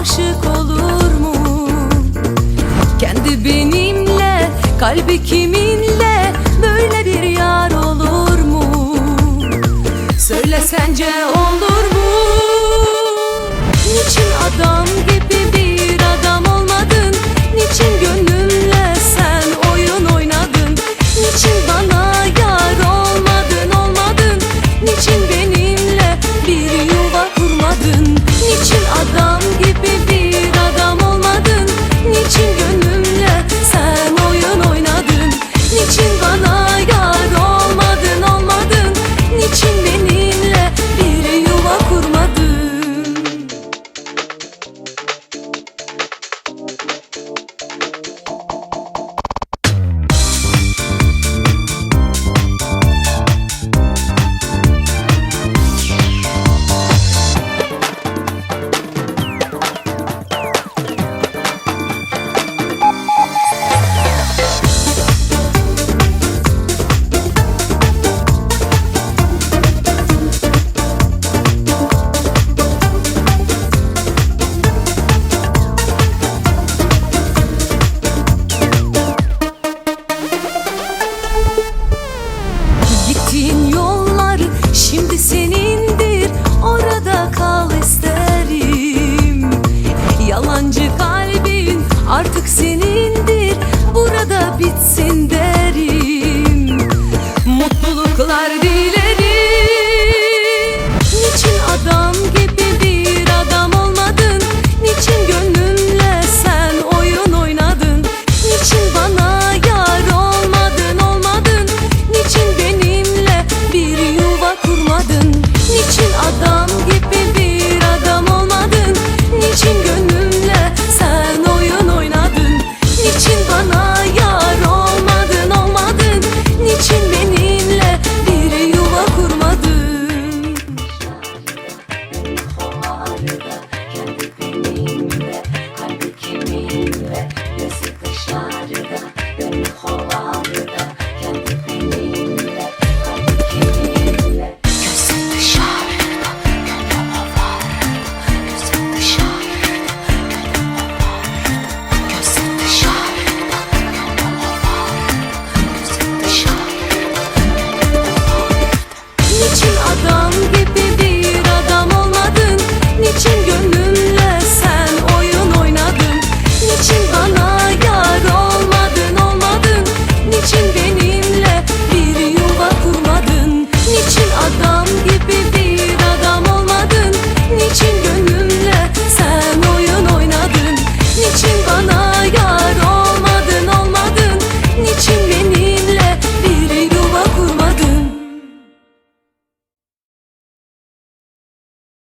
Aşık olur mu? Kendi benimle, kalbi kiminle Böyle bir yar olur mu? Söyle sence o